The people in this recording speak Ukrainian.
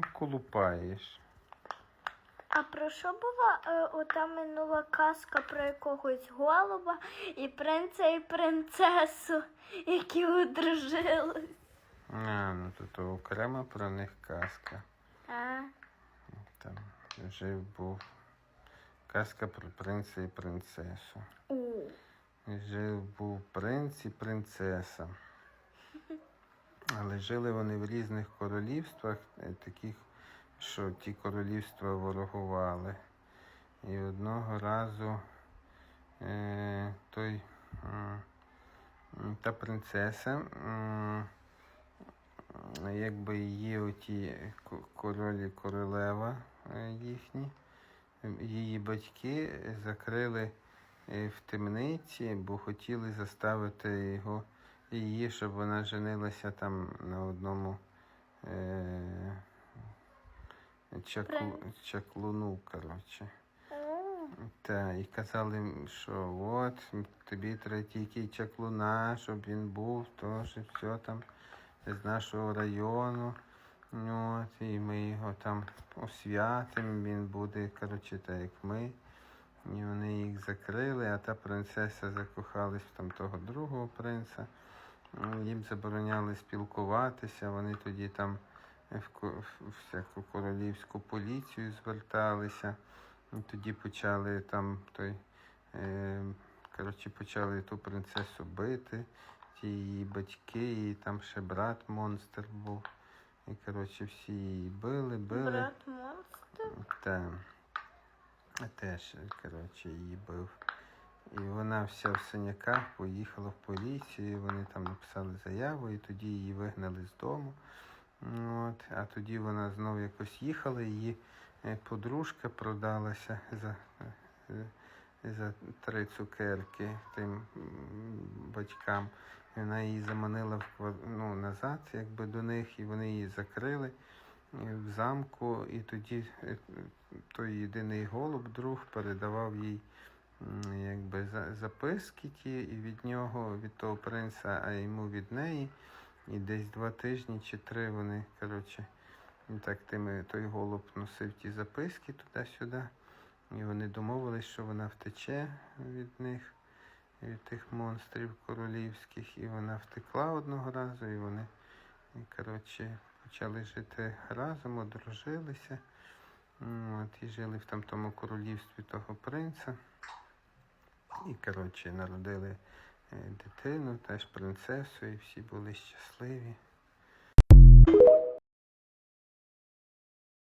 там колупаєш? А про що була е, ота минула казка про якогось голуба і принца і принцесу, які одружились? А, ну то, то окрема про них казка. А, Там жив був казка про принца і принцесу. у. Жив був принц і принцеса. Але жили вони в різних королівствах, е, таких, що ті королівства ворогували. І одного разу е, той, м, та принцеса, м, якби її оті королі королева е, їхні, її батьки закрили е, в темниці, бо хотіли заставити його її, щоб вона женилася там на одному е, чаклу, чаклуну, коротше. Та, і казали, що от тобі треба тільки чаклуна, щоб він був, теж все там з нашого району. От, і ми його там освятимо, він буде, коротше, так як ми. І вони їх закрили, а та принцеса закохалась в там того другого принца. Їм забороняли спілкуватися, вони тоді там в всяку королівську поліцію зверталися. Тоді почали там той, е, коротше, почали ту принцесу бити, ті її батьки, і там ще брат монстр був. І коротше всі її били, били. Брат монстр? Та теж, коротше, її бив. І вона вся в синяках поїхала в поліцію, вони там написали заяву, і тоді її вигнали з дому. Ну, От, а тоді вона знову якось їхала, її е, подружка продалася за, е, за три цукерки тим батькам. І вона її заманила в, ну, назад, якби до них, і вони її закрили в замку, і тоді е, той єдиний голуб, друг, передавав їй якби записки ті, і від нього, від того принца, а йому від неї. І десь два тижні чи три вони, коротше, так тими, той голуб носив ті записки туди-сюди. І вони домовились, що вона втече від них, від тих монстрів королівських, і вона втекла одного разу, і вони, коротше, почали жити разом, одружилися. От, і жили в тому королівстві того принца. І, коротше, народили е, дитину, теж принцесу, і всі були щасливі.